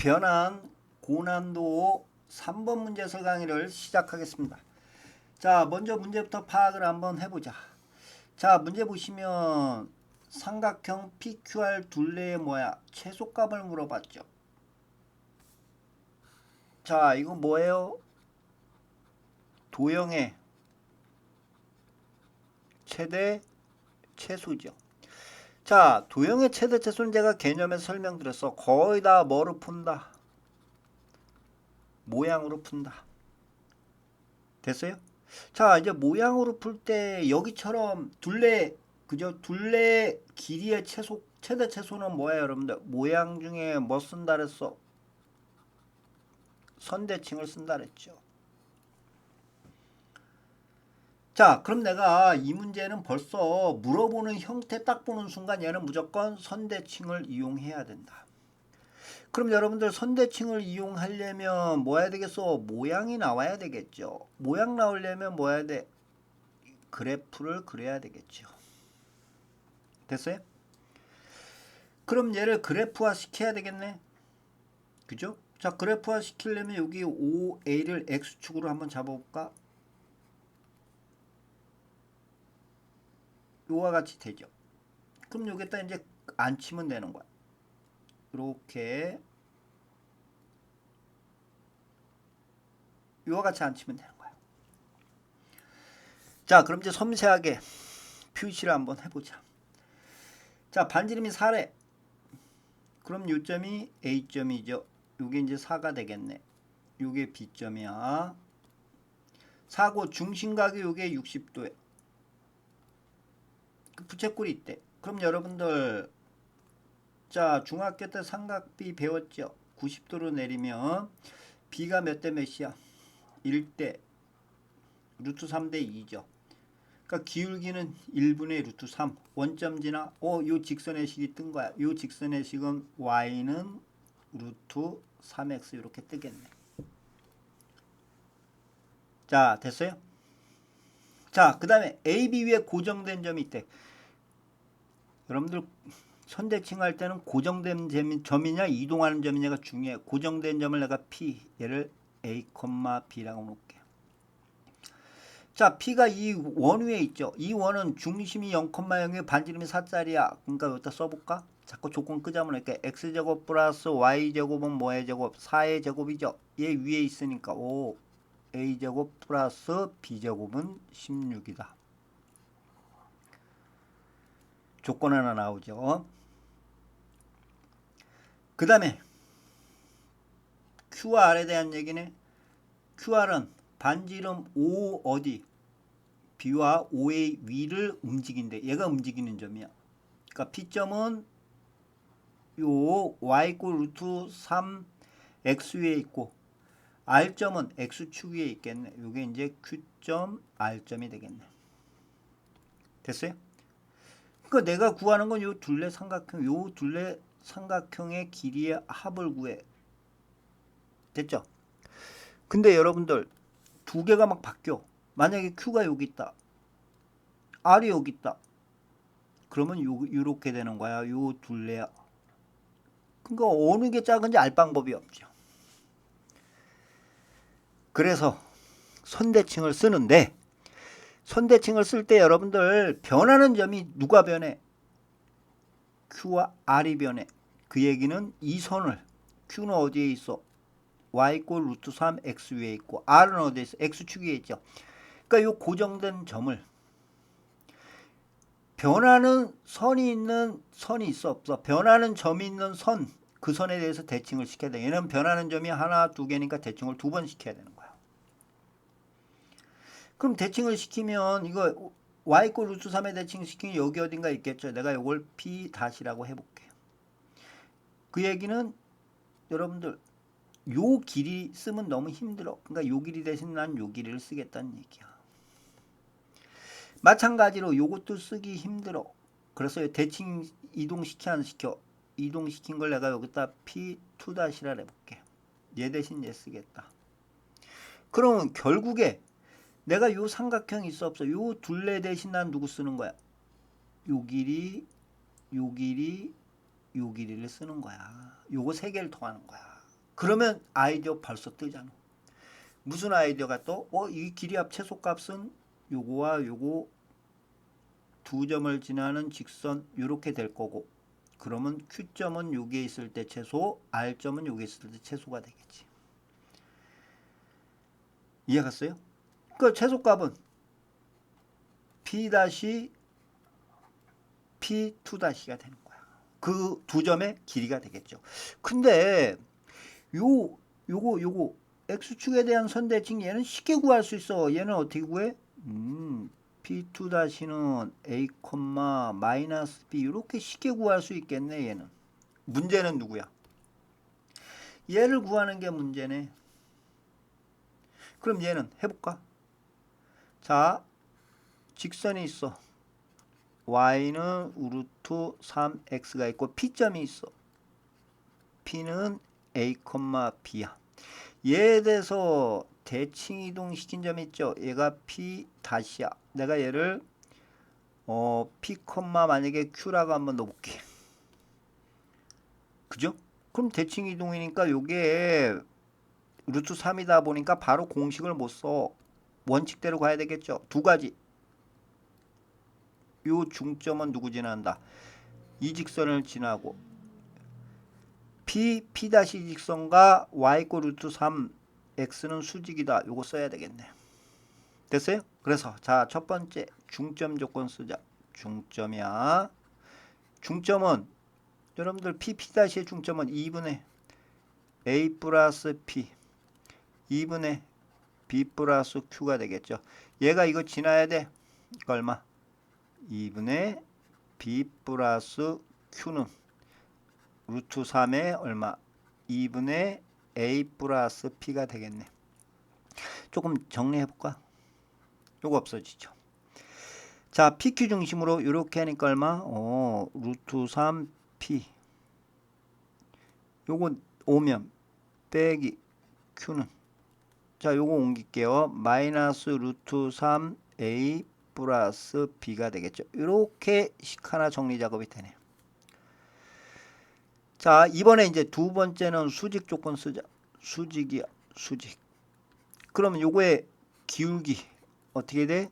변환 고난도 3번 문제설 강의를 시작하겠습니다. 자, 먼저 문제부터 파악을 한번 해보자. 자, 문제 보시면 삼각형 PQR 둘레의 모양 최소값을 물어봤죠. 자, 이거 뭐예요? 도형의 최대 최소죠. 자, 도형의 최대 최소는 제가 개념에서 설명드렸어. 거의 다 뭐로 푼다? 모양으로 푼다. 됐어요? 자, 이제 모양으로 풀 때 여기처럼 둘레 그죠? 둘레 길이의 최소 최대 최소는 뭐예요, 여러분들? 모양 중에 뭐 쓴다 그랬어? 선대칭을 쓴다 그랬죠. 자, 그럼 내가 이 문제는 벌써 물어보는 형태 딱 보는 순간 얘는 무조건 선대칭을 이용해야 된다. 그럼 여러분들 선대칭을 이용하려면 뭐 해야 되겠어? 모양이 나와야 되겠죠. 모양 나오려면 뭐 해야 돼? 그래프를 그려야 되겠죠. 됐어요? 그럼 얘를 그래프화 시켜야 되겠네. 그죠? 자, 그래프화 시키려면 여기 5a를 x축으로 한번 잡아볼까? 요와 같이 되죠. 그럼 여기다 이제 안 치면 되는 거야. 이렇게 요와 같이 안 치면 되는 거야. 자, 그럼 이제 섬세하게 표시를 한번 해보자. 자, 반지름이 4래. 그럼 요점이 A점이죠. 요게 이제 4가 되겠네. 요게 B점이야. 4고 중심각이 요게 60도에. 그 부채꼴이 있대. 그럼 여러분들 자 중학교 때 삼각비 배웠죠? 90도로 내리면 B가 몇 대 몇이야? 1대 루트 3대 2죠. 그러니까 기울기는 1분의 루트 3 원점 지나 어 요 직선의 식이 뜬 거야. 요 직선의 식은 y는 루트 3x 이렇게 뜨겠네. 자 됐어요? 자 그 다음에 AB 위에 고정된 점이 있대. 여러분들 선대칭 할 때는 고정된 점이- 점이냐 이동하는 점이냐가 중요해. 고정된 점을 내가 P 얘를 A, B라고 놓을게. 자, P가 이 원 위에 있죠. 이 원은 중심이 0,0에 반지름이 4짜리야. 그러니까 여기다 써볼까? 자꾸 조건 끄자면 이렇게 x제곱 플러스 y제곱은 뭐의 제곱? 4의 제곱이죠. 얘 위에 있으니까 오 a제곱 플러스 b제곱은 16이다. 조건 하나 나오죠. 그 다음에 QR에 대한 얘기네. QR은 반지름 O 어디 B와 O의 위를 움직인대. 얘가 움직이는 점이야. 그러니까 P점은 요 y 꼴 루트 3 x 위에 있고 R점은 x축 위에 있겠네. 요게 이제 Q점 R점이 되겠네. 됐어요? 그러니까 내가 구하는 건 요 둘레 삼각형, 요 둘레 삼각형의 길이의 합을 구해. 됐죠? 근데 여러분들 두 개가 막 바뀌어. 만약에 Q가 여기 있다. R이 여기 있다. 그러면 요, 요렇게 되는 거야. 요 둘레야. 그러니까 어느 게 작은지 알 방법이 없죠. 그래서 선대칭을 쓰는데 선대칭을 쓸 때 여러분들 변하는 점이 누가 변해? Q와 R이 변해. 그 얘기는 이 선을 Q는 어디에 있어? y 꼴 루트 3 x 위에 있고 r은 어디에 있어? x축 위에 있죠. 그러니까 이 고정된 점을 변하는 선이 있는 선이 있어 없어? 변하는 점이 있는 선 그 선에 대해서 대칭을 시켜야 돼. 얘는 변하는 점이 하나 두 개니까 대칭을 두 번 시켜야 되는 거야. 그럼 대칭을 시키면 이거 y 꼴 루트 3에 대칭 시키면 여기 어딘가 있겠죠. 내가 이걸 p 다시라고 해볼게요. 그 얘기는 여러분들 요 길이 쓰면 너무 힘들어. 그러니까 요 길이 대신 난 요 길이를 쓰겠다는 얘기야. 마찬가지로 요것도 쓰기 힘들어. 그래서 대칭 이동시켜 안 시켜? 이동시킨 걸 내가 여기다 P2 다시라 해볼게. 얘 대신 얘 쓰겠다. 그러면 결국에 내가 요 삼각형 있어 없어? 요 둘레 대신 난 누구 쓰는 거야? 요 길이, 요 길이, 요 길이를 쓰는 거야. 요거 세 개를 통하는 거야. 그러면 아이디어 벌써 뜨잖아. 무슨 아이디어가 또? 어, 이 길이합 최소값은 요거와 요거 두 점을 지나는 직선 요렇게 될 거고 그러면 Q점은 여기에 있을 때 최소, R점은 여기에 있을 때 최소가 되겠지. 이해 갔어요? 그 최소값은 P 다시 P2 다시가 되는 거야. 그 두 점의 길이가 되겠죠. 근데 요 요거 요거 x축에 대한 선대칭 얘는 쉽게 구할 수 있어. 얘는 어떻게 구해? 음, p2 다시는 a, 마이너스 b 이렇게 쉽게 구할 수 있겠네. 얘는 문제는 누구야? 얘를 구하는 게 문제네. 그럼 얘는 해 볼까? 자, 직선이 있어. y는 우루트 3x가 있고 p점이 있어. p는 a, b야. 얘에 대해서 대칭 이동 시킨 점 있죠. 얘가 p 다시야. 내가 얘를 어 p, 만약에 q라고 한번 넣어볼게. 그죠? 그럼 대칭 이동이니까 요게 루트 3이다 보니까 바로 공식을 못 써. 원칙대로 가야 되겠죠. 두 가지. 요 중점은 누구 지난다? 이 직선을 지나고 p p 다시 직선과 y 고 루트 3 x는 수직이다. 요거 써야 되겠네. 됐어요? 그래서 자 첫 번째 중점 조건 쓰자. 중점이야. 중점은 여러분들 p p 다시의 중점은 2분의 a 플러스 p 2분의 b 플러스 q가 되겠죠. 얘가 이거 지나야 돼. 이거 얼마? 2분의 b 플러스 q는 루트 3에 얼마? 2분의 a 플러스 p가 되겠네. 조금 정리해 볼까? 요거 없어지죠. 자, PQ 중심으로 이렇게 하니까 얼마? 어, 루트 3P. 요거 오면 빼기 Q는 자, 요거 옮길게요. 마이너스 루트 3A 플러스 B가 되겠죠. 이렇게 식 하나 정리 작업이 되네요. 자, 이번에 이제 두 번째는 수직 조건 쓰자. 수직이야, 수직. 그러면 요거의 기울기 어떻게 돼?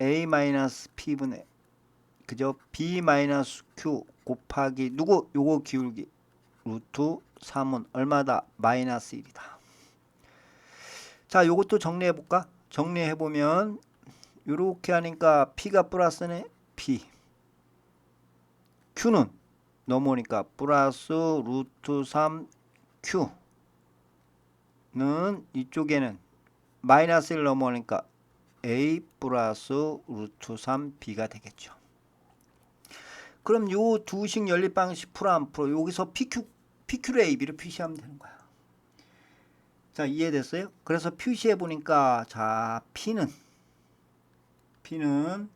a-p분의 그죠? b-q 곱하기 누구? 요거 기울기 루트 3은 얼마다? 마이너스 1이다. 자, 요것도 정리해 볼까? 정리해 보면 요렇게 하니까 p가 플러스네. p. q는 넘어오니까 플러스 루트 3q는 이쪽에는 마이너스 1 넘어오니까 a 플러스 루트 3b가 되겠죠. 그럼 요 두식 연립 방식 풀어 안 풀어 여기서 pq pq를 ab를 표시하면 되는 거야. 자 이해됐어요? 그래서 표시해 보니까 자 p는 p는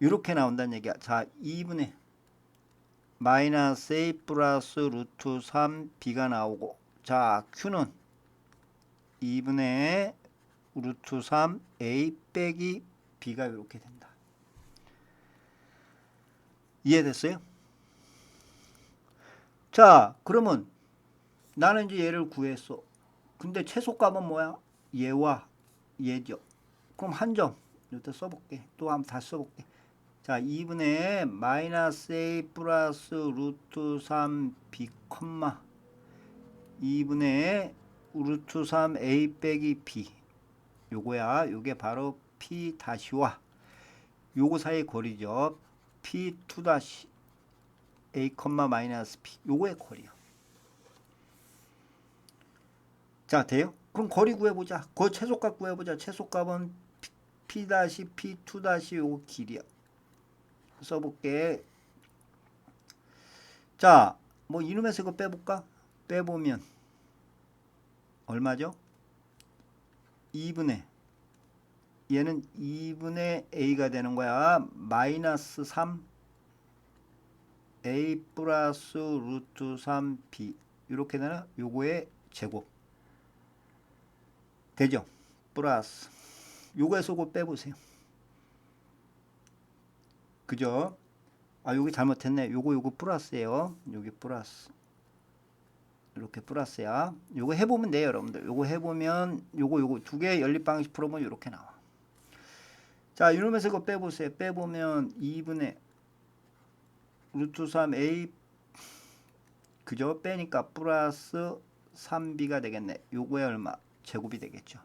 이렇게 나온다는 얘기야. 자 2분의 마이너스 a 플러스 루트 3b가 나오고 자 q는 2분의 루트 3 a 빼기 b가 이렇게 된다. 이해됐어요? 자 그러면 나는 이제 얘를 구했어. 근데 최소값은 뭐야? 얘와 얘죠. 그럼 한점 여기다 써볼게. 또 한번 다시 써볼게. 자 2분의 마이너스 a 플러스 루트 3 b 컴마 2분의 루트 3 a 빼기 b 요거야. 요게 바로 p 다시와 요거 사이 거리죠. p2 다시 a 마이너스 p 요거의 거리요. 자 돼요? 그럼 거리 구해보자. 그 최소값 구해보자. 최소값은 p 다시 p2 다시 요거 길이야. 써볼게. 자, 뭐 이놈에서 이거 빼볼까? 빼보면 얼마죠? 2분의 얘는 2분의 a가 되는 거야. 마이너스 3 a 플러스 루트 3b 이렇게 되나? 요거의 제곱 되죠? 플러스 요거에서 그 빼보세요. 그죠? 아 여기 잘못했네. 요거 요거 플러스예요. 여기 플러스 이렇게 플러스야. 요거 해보면 돼요, 여러분들. 요거 해보면 요거 요거 두 개 연립 방식 풀어보면 이렇게 나와. 자, 이러면서 이거 빼보세요. 빼보면 2분의 루트 3a 그죠? 빼니까 플러스 3b가 되겠네. 요거에 얼마? 제곱이 되겠죠.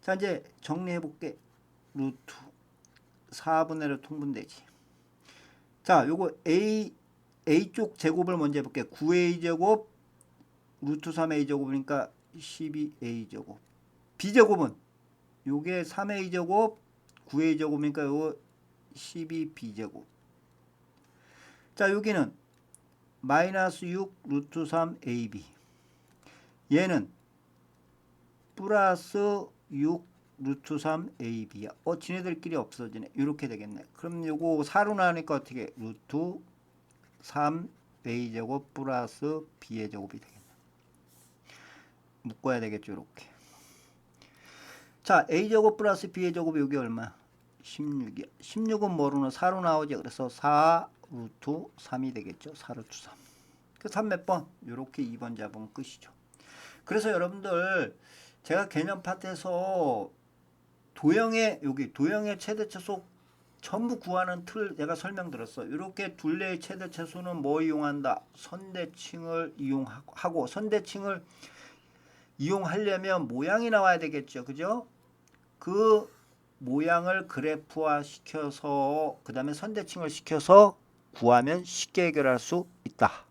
자, 이제 정리해 볼게. 루트 4분의 1로 통분되지. 자, 요거 a a 쪽 제곱을 먼저 해 볼게. 9a 제곱 루트 3a 제곱이니까 12a 제곱. b 제곱은 요게 3a 제곱 9a 제곱이니까 요거 12b 제곱. 자, 여기는 마이너스 6 루트 3 ab. 얘는 플러스 6 루트 3 ab야. 어, 지네들끼리 없어지네. 이렇게 되겠네. 그럼 요거 4로 나누니까 어떻게? 루트 3 a 제곱 플러스 b의 제곱이 되겠네. 묶어야 되겠죠, 이렇게. 자, a 제곱 플러스 b의 제곱이 여기 얼마? 16이야. 16은 뭐로는 4로 나오지. 그래서 4 루트 3이 되겠죠. 4 루트 3. 그 3 몇 번? 이렇게 2번 잡으면 끝이죠. 그래서 여러분들 제가 개념 파트에서 도형의 여기 도형의 최대 최소 전부 구하는 틀 내가 설명드렸어. 이렇게 둘레의 최대 최소는 뭐 이용한다? 선대칭을 이용하고 선대칭을 이용하려면 모양이 나와야 되겠죠. 그죠? 그 모양을 그래프화 시켜서 그 다음에 선대칭을 시켜서 구하면 쉽게 해결할 수 있다.